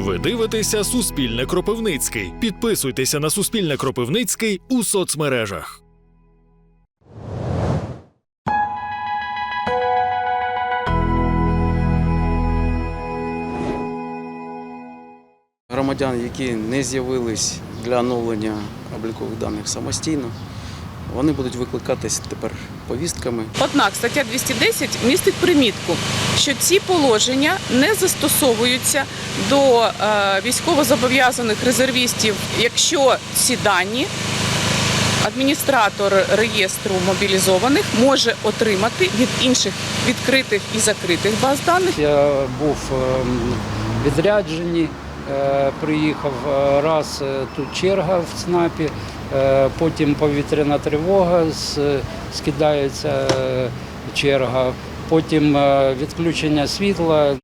Ви дивитеся Суспільне Кропивницький. Підписуйтеся на Суспільне Кропивницький у соцмережах. Громадян, які не з'явились для оновлення облікових даних самостійно, вони будуть викликатись тепер повістками. Однак стаття 210 містить примітку, що ці положення не застосовуються до е, військовозобов'язаних резервістів, якщо ці дані адміністратор реєстру мобілізованих може отримати від інших відкритих і закритих баз даних. Я був ем, в е, приїхав е, раз е, тут черга в ЦНАПі, потім повітряна тривога, скидається е, черга, потім е, відключення світла.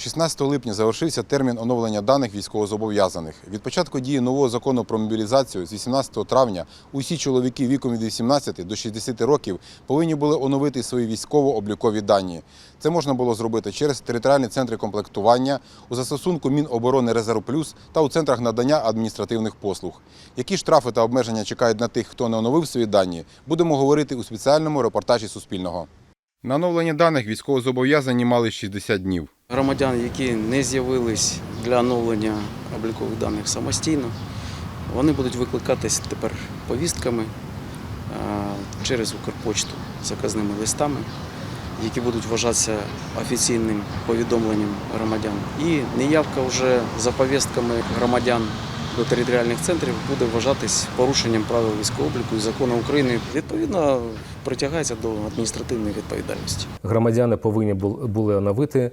16 липня завершився термін оновлення даних військовозобов'язаних. Від початку дії нового закону про мобілізацію з 18 травня усі чоловіки віком від 18 до 60 років повинні були оновити свої військово-облікові дані. Це можна було зробити через територіальні центри комплектування, у застосунку Міноборони Резерв Плюс та у центрах надання адміністративних послуг. Які штрафи та обмеження чекають на тих, хто не оновив свої дані, будемо говорити у спеціальному репортажі Суспільного. На оновлення даних військовозобов'язані мали 60 днів. Громадян, які не з'явились для оновлення облікових даних самостійно, вони будуть викликатись тепер повістками через Укрпочту заказними листами, які будуть вважатися офіційним повідомленням громадян. І неявка вже за повістками громадян до територіальних центрів буде вважатись порушенням правил військового і закону України. Відповідно, притягається до адміністративної відповідальності. громадяни повинні бу- були оновити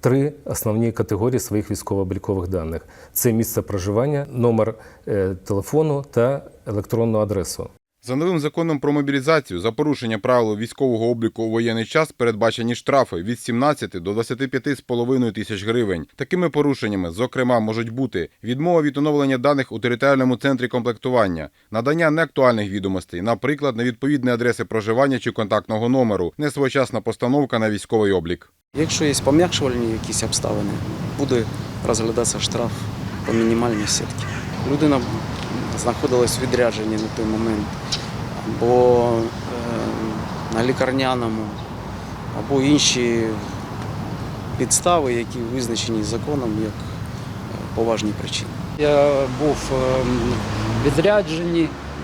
три основні категорії своїх військово-облікових даних: це місце проживання, номер е, телефону та електронну адресу. За новим законом про мобілізацію за порушення правил військового обліку у воєнний час передбачені штрафи від 17 до 25,5 тисяч гривень. Такими порушеннями, зокрема, можуть бути відмова від оновлення даних у територіальному центрі комплектування, надання неактуальних відомостей, наприклад, невідповідні адреси проживання чи контактного номеру, несвоєчасна постановка на військовий облік. Якщо є пом'якшувальні якісь обставини, буде розглядатися штраф по мінімальній сітці. Людина знаходилась в відрядженні на той момент, або е, на лікарняному, або інші підстави, які визначені законом як е, поважні причини. Я був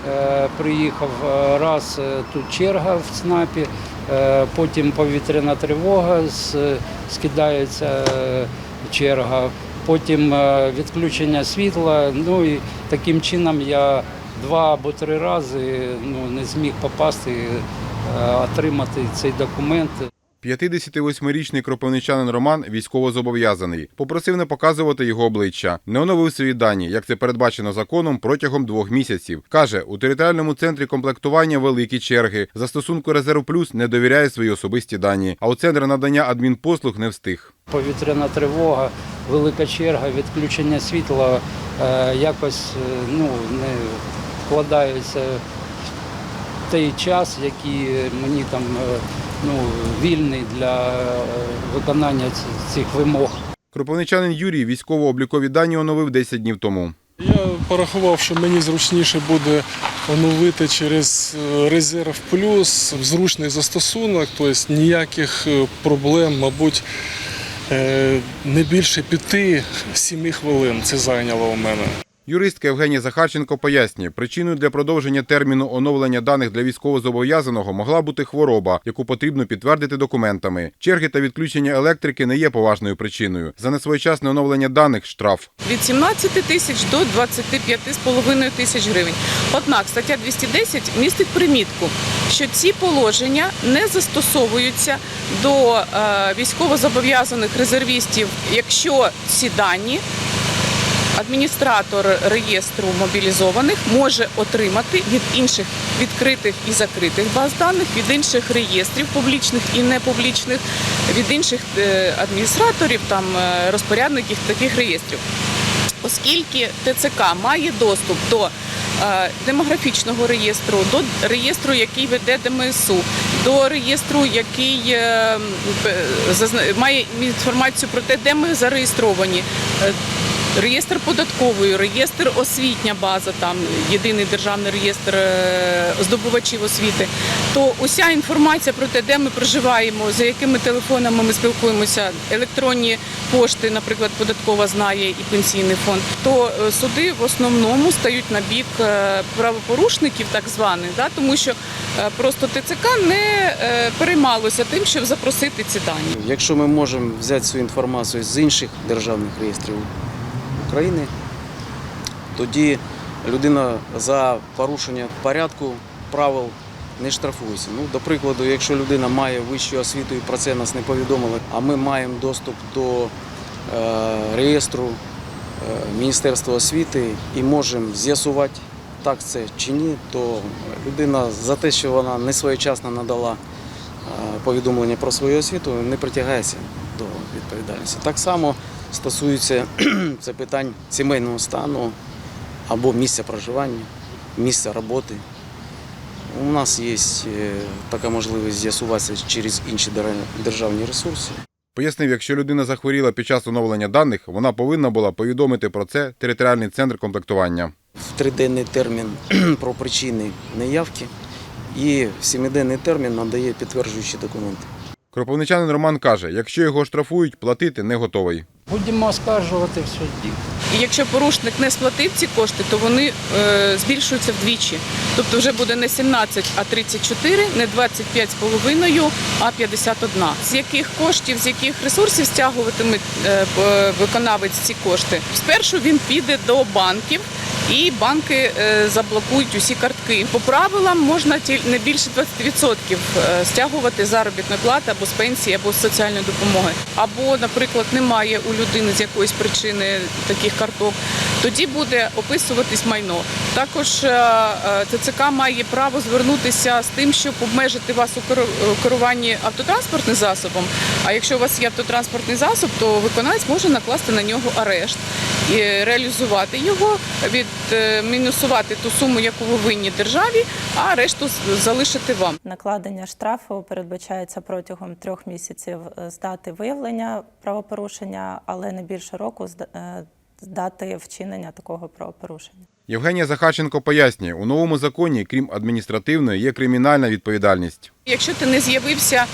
е, приїхав е, раз тут черга в ЦНАПі, потім повітряна тривога, скидається черга, потім відключення світла. Ну і таким чином я два або три рази ну, не зміг попасти, е, отримати цей документ. 58-річний кропивничанин Роман військовозобов'язаний. Попросив не показувати його обличчя. Не оновив свої дані, як це передбачено законом, протягом двох місяців. Каже, у територіальному центрі комплектування великі черги. Застосунку Резерв Плюс не довіряє свої особисті дані. А у центр надання адмінпослуг не встиг. Повітряна тривога, велика черга, відключення світла е, якось е, ну, не вкладається в той час, який мені там е, ну, вільний для е, виконання цих вимог. Кропивничанин Юрій військово-облікові дані оновив 10 днів тому. Я порахував, що мені зручніше буде оновити через е, резерв плюс зручний застосунок, тобто ніяких е, проблем, мабуть, не більше 5-7 хвилин це зайняло у мене. Юристка Євгенія Захарченко пояснює, причиною для продовження терміну оновлення даних для військовозобов'язаного могла бути хвороба, яку потрібно підтвердити документами. Черги та відключення електрики не є поважною причиною. За несвоєчасне оновлення даних штраф. від 17 тисяч до 25,5 тисяч гривень. Однак стаття 210 містить примітку, що ці положення не застосовуються до е, військовозобов'язаних резервістів, якщо ці дані адміністратор реєстру мобілізованих може отримати від інших відкритих і закритих баз даних, від інших реєстрів публічних і непублічних, від інших е, адміністраторів, там е, розпорядників таких реєстрів. Оскільки ТЦК має доступ до е, демографічного реєстру, до реєстру, який веде ДМСУ, до реєстру, який має інформацію про те, де ми зареєстровані. Реєстр податкової, реєстр освітня база, там єдиний державний реєстр е, здобувачів освіти. То уся інформація про те, де ми проживаємо, за якими телефонами ми спілкуємося, електронні пошти, наприклад, податкова знає і пенсійний фонд, то е, суди в основному стають на бік е, правопорушників, так званих, да, тому що просто ТЦК не переймалося тим, щоб запросити ці дані. Якщо ми можемо взяти цю інформацію з інших державних реєстрів України, тоді людина за порушення порядку правил не штрафується. Ну, до прикладу, якщо людина має вищу освіту і про це нас не повідомили, а ми маємо доступ до е, реєстру е, Міністерства освіти і можемо з'ясувати, так це чи ні, то людина за те, що вона не своєчасно надала е, повідомлення про свою освіту, не притягається до відповідальності. Так само стосується це питань сімейного стану або місця проживання, місця роботи. У нас є е, така можливість з'ясуватися через інші державні ресурси. Пояснив, якщо людина захворіла під час оновлення даних, вона повинна була повідомити про це територіальний центр комплектування. В триденний термін про причини неявки і в сімиденний термін надає підтверджуючі документи. Кропивничанин Роман каже, якщо його штрафують, платити не готовий. Будемо оскаржувати в суді. І якщо порушник не сплатив ці кошти, то вони е, збільшуються вдвічі. Тобто вже буде не 17, а 34, не 25,5, а 51. З яких коштів, з яких ресурсів стягуватиме е, виконавець ці кошти? Спершу він піде до банків. І банки е, заблокують усі картки. По правилам можна не більше 20% е, стягувати заробітної плати або з пенсії, або з соціальної допомоги. Або, наприклад, немає у людини з якоїсь причини таких карток. Тоді буде описуватись майно. Також е, е, ТЦК має право звернутися з тим, щоб обмежити вас у керу- керуванні автотранспортним засобом. А якщо у вас є автотранспортний засоб, то виконавець може накласти на нього арешт і реалізувати його, відмінусувати ту суму, яку ви винні державі, а решту залишити вам. Накладення штрафу передбачається протягом трьох місяців е, з дати виявлення правопорушення, але не більше року з е, з дати вчинення такого правопорушення. Євгенія Захарченко пояснює, у новому законі, крім адміністративної, є кримінальна відповідальність. Якщо ти не з'явився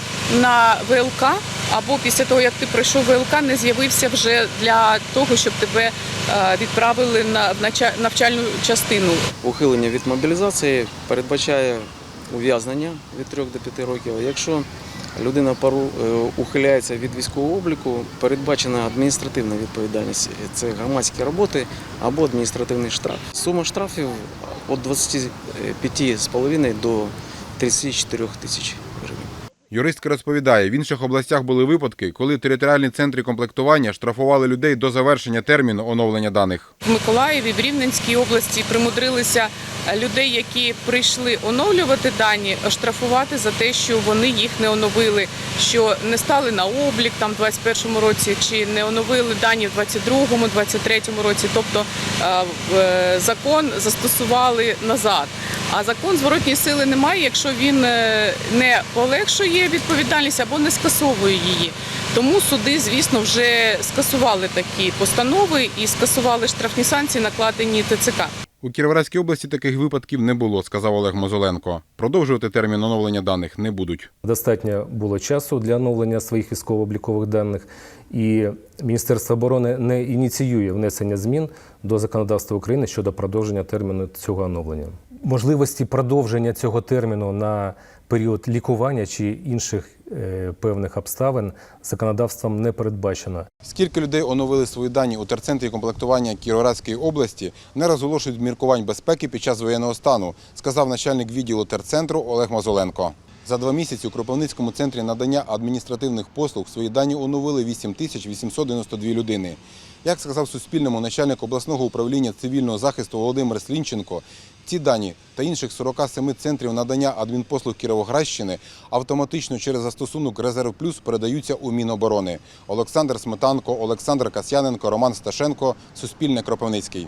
на ВЛК, або після того, як ти пройшов ВЛК, не з'явився вже для того, щоб тебе е, відправили на навчальну частину. Ухилення від мобілізації передбачає ув'язнення від 3 до 5 років. Якщо людина пару е, ухиляється від військового обліку, передбачена адміністративна відповідальність. Це громадські роботи або адміністративний штраф. Сума штрафів від 25,5 до 34 тисяч. Юристка розповідає, в інших областях були випадки, коли територіальні центри комплектування штрафували людей до завершення терміну оновлення даних. В Миколаєві, в Рівненській області примудрилися е, людей, які прийшли оновлювати дані, штрафувати за те, що вони їх не оновили, що не стали на облік там в 21-му році, чи не оновили дані в 22-му, 23-му році. Тобто е, е, закон застосували назад. А закон зворотньої сили немає, якщо він е, не полегшує відповідальність або не скасовує її. Тому суди, звісно, вже скасували такі постанови і скасували штрафні санкції, накладені ТЦК. У Кіровоградській області таких випадків не було, сказав Олег Мозоленко. Продовжувати термін оновлення даних не будуть. Достатньо було часу для оновлення своїх військово-облікових даних, і Міністерство оборони не ініціює внесення змін до законодавства України щодо продовження терміну цього оновлення. Можливості продовження цього терміну на період лікування чи інших е, певних обставин законодавством не передбачено. Скільки людей оновили свої дані у терцентрі комплектування Кіровоградської області, не розголошують міркувань безпеки під час воєнного стану, сказав начальник відділу терцентру Олег Мазоленко. За два місяці у Кропивницькому центрі надання адміністративних послуг свої дані оновили 8 тисяч 892 людини. Як сказав Суспільному начальник обласного управління цивільного захисту Володимир Слінченко, ці дані та інших 47 центрів надання адмінпослуг Кіровоградщини автоматично через застосунок Резерв Плюс передаються у Міноборони. Олександр Сметанко, Олександр Касьяненко, Роман Сташенко, Суспільне Кропивницький.